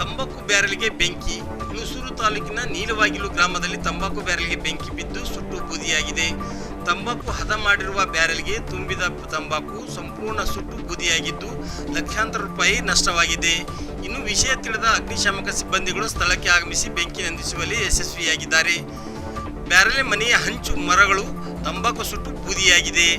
ತಂಬಾಕು ಬ್ಯಾರಲ್ಗೆ ಬೆಂಕಿ. ಹುಣಸೂರು ತಾಲೂಕಿನ ನೀಲವಾಗಿಲು ಗ್ರಾಮದಲ್ಲಿ ತಂಬಾಕು ಬ್ಯಾರಲ್ಗೆ ಬೆಂಕಿ ಬಿದ್ದು ಸುಟ್ಟು ಬೂದಿಯಾಗಿದೆ. ತಂಬಾಕು ಹದ ಮಾಡಿರುವ ಬ್ಯಾರಲ್ಗೆ ತುಂಬಿದ ತಂಬಾಕು ಸಂಪೂರ್ಣ ಸುಟ್ಟು ಬೂದಿಯಾಗಿದ್ದು ಲಕ್ಷಾಂತರ ರೂಪಾಯಿ ನಷ್ಟವಾಗಿದೆ. ಇನ್ನು ವಿಷಯ ತಿಳಿದ ಅಗ್ನಿಶಾಮಕ ಸಿಬ್ಬಂದಿಗಳು ಸ್ಥಳಕ್ಕೆ ಆಗಮಿಸಿ ಬೆಂಕಿ ನಂದಿಸುವಲ್ಲಿ ಯಶಸ್ವಿಯಾಗಿದ್ದಾರೆ. ಬ್ಯಾರಲೆ ಮನೆಯ ಹಂಚು ಮರಗಳು ತಂಬಾಕು ಸುಟ್ಟು ಬೂದಿಯಾಗಿದೆ.